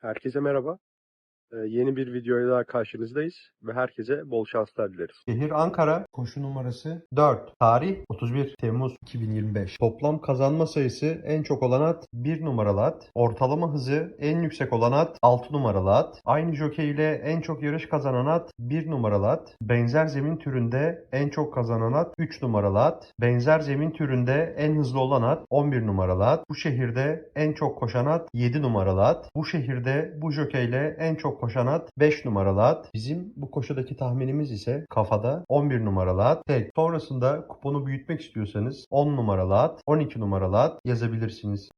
Herkese merhaba. Ee, yeni bir videoya daha karşınızdayız ve herkese bol şanslar dileriz. Şehir Ankara, koşu numarası 4, tarih 31 Temmuz 2025. Toplam kazanma sayısı en çok olan at 1 numaralı at, ortalama hızı en yüksek olan at 6 numaralı at, aynı jokey ile en çok yarış kazanan at 1 numaralı at, benzer zemin türünde en çok kazanan at 3 numaralı at, benzer zemin türünde en hızlı olan at 11 numaralı at, bu şehirde en çok koşan at 7 numaralı at, bu şehirde bu jokeyle en çok koşan at 5 numaralı at. Bizim bu koşudaki tahminimiz ise kafada 11 numaralı at. Tek. Sonrasında kuponu büyütmek istiyorsanız 10 numaralı at, 12 numaralı at yazabilirsiniz.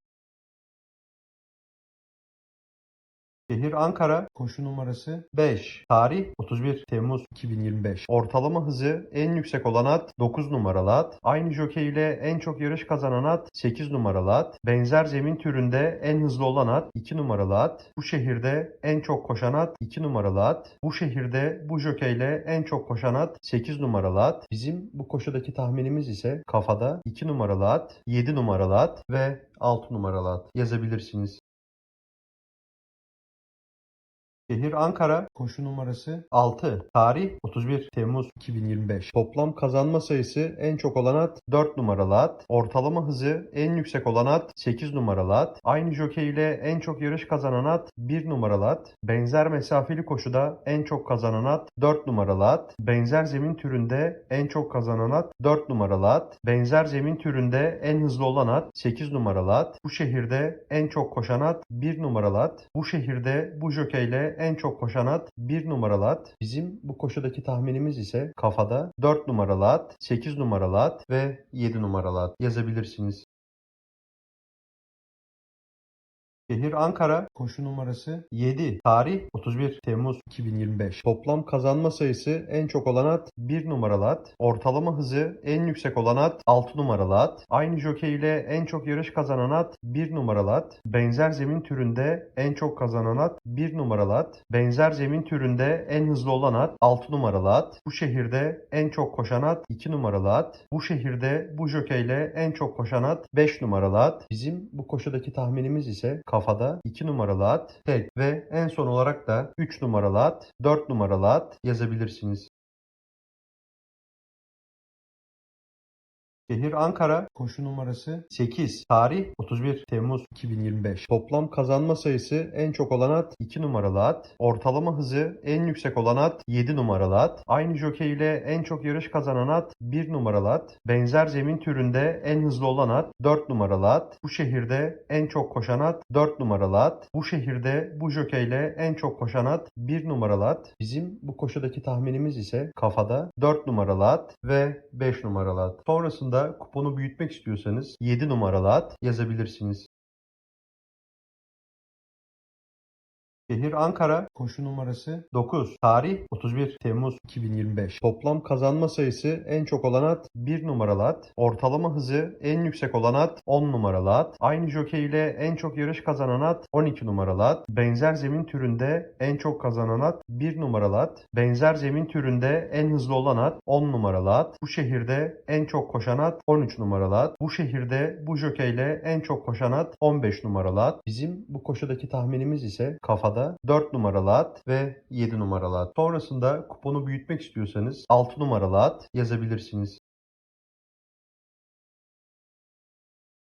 Şehir Ankara, koşu numarası 5, tarih 31 Temmuz 2025. Ortalama hızı en yüksek olan at 9 numaralı at, aynı jokey ile en çok yarış kazanan at 8 numaralı at, benzer zemin türünde en hızlı olan at 2 numaralı at, bu şehirde en çok koşan at 2 numaralı at, bu şehirde bu jokey ile en çok koşan at 8 numaralı at. Bizim bu koşudaki tahminimiz ise kafada 2 numaralı at, 7 numaralı at ve 6 numaralı at. Yazabilirsiniz. Şehir Ankara, koşu numarası 6, tarih 31 Temmuz 2025. Toplam kazanma sayısı en çok olan at 4 numaralı at, ortalama hızı en yüksek olan at 8 numaralı at, aynı jokey ile en çok yarış kazanan at 1 numaralı at, benzer mesafeli koşuda en çok kazanan at 4 numaralı at, benzer zemin türünde en çok kazanan at 4 numaralı at, benzer zemin türünde en hızlı olan at 8 numaralı at, bu şehirde en çok koşan at 1 numaralı at, bu şehirde bu jokeyle en çok koşan at 1 numaralı at. Bizim bu koşudaki tahminimiz ise kafada 4 numaralı at, 8 numaralı at ve 7 numaralı at yazabilirsiniz. Şehir Ankara, koşu numarası 7, tarih 31 Temmuz 2025. Toplam kazanma sayısı en çok olan at 1 numaralı at, ortalama hızı en yüksek olan at 6 numaralı at, aynı jokey ile en çok yarış kazanan at 1 numaralı at, benzer zemin türünde en çok kazanan at 1 numaralı at, benzer zemin türünde en hızlı olan at 6 numaralı at, bu şehirde en çok koşan at 2 numaralı at, bu şehirde bu jokeyle en çok koşan at 5 numaralı at. Bizim bu koşudaki tahminimiz ise kafada 2 numaralı at, tek ve en son olarak da 3 numaralı at, 4 numaralı at yazabilirsiniz. Şehir Ankara, koşu numarası 8, tarih 31 Temmuz 2025. Toplam kazanma sayısı en çok olan at 2 numaralı at, ortalama hızı en yüksek olan at 7 numaralı at, aynı jokey ile en çok yarış kazanan at 1 numaralı at, benzer zemin türünde en hızlı olan at 4 numaralı at, bu şehirde en çok koşan at 4 numaralı at, bu şehirde bu jokeyle en çok koşan at 1 numaralı at. Bizim bu koşudaki tahminimiz ise kafada 4 numaralı at ve 5 numaralı at. Sonrasında kuponu büyütmek istiyorsanız 7 numaralı at yazabilirsiniz. Şehir Ankara, koşu numarası 9, tarih 31 Temmuz 2025. Toplam kazanma sayısı en çok olan at 1 numaralı at, ortalama hızı en yüksek olan at 10 numaralı at, aynı jokey ile en çok yarış kazanan at 12 numaralı at, benzer zemin türünde en çok kazanan at 1 numaralı at, benzer zemin türünde en hızlı olan at 10 numaralı at, bu şehirde en çok koşan at 13 numaralı at, bu şehirde bu jokeyle en çok koşan at 15 numaralı at. Bizim bu koşudaki tahminimiz ise kafada 4 numaralı at ve 7 numaralı at. Sonrasında kuponu büyütmek istiyorsanız 6 numaralı at yazabilirsiniz.